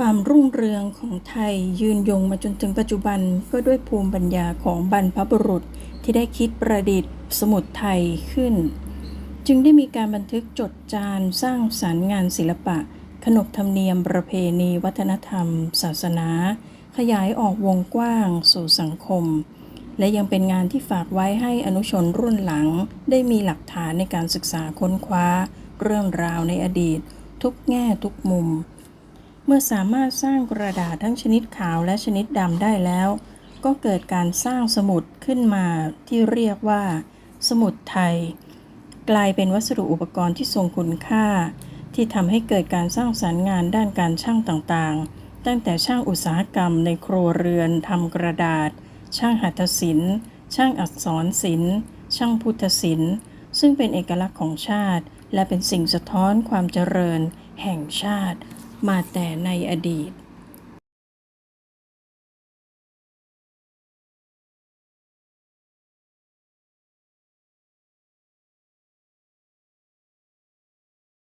ความรุ่งเรืองของไทยยืนยงมาจนถึงปัจจุบันก็ด้วยภูมิปัญญาของบรรพบุรุษที่ได้คิดประดิษฐ์สมุดไทยขึ้น จึงได้มีการบันทึกจดจานสร้างสรรค์งานศิลปะ ขนบธรรมเนียมประเพณีวัฒนธรรม ศาสนา ขยายออกวงกว้างสู่สังคม และยังเป็นงานที่ฝากไว้ให้อนุชนรุ่นหลัง ได้มีหลักฐานในการศึกษาค้นคว้า เรื่องราวในอดีต ทุกแง่ทุกมุม เมื่อสามารถสร้างกระดาษทั้งชนิดขาวและชนิดดำได้แล้ว ก็เกิดการสร้างสมุดขึ้นมาที่เรียกว่า สมุดไทย กลายเป็นวัสดุอุปกรณ์ที่ทรงคุณค่า ที่ทำให้เกิดการสร้างสรรค์งานด้านการช่างต่างๆ ตั้งแต่ช่างอุตสาหกรรมในครัวเรือนทำกระดาษ ช่างหัตถศิลป์ ช่างอักษรศิลป์ ช่างพุทธศิลป์ ซึ่งเป็นเอกลักษณ์ของชาติ และเป็นสิ่งสะท้อนความเจริญแห่งชาติ มาแต่ในอดีต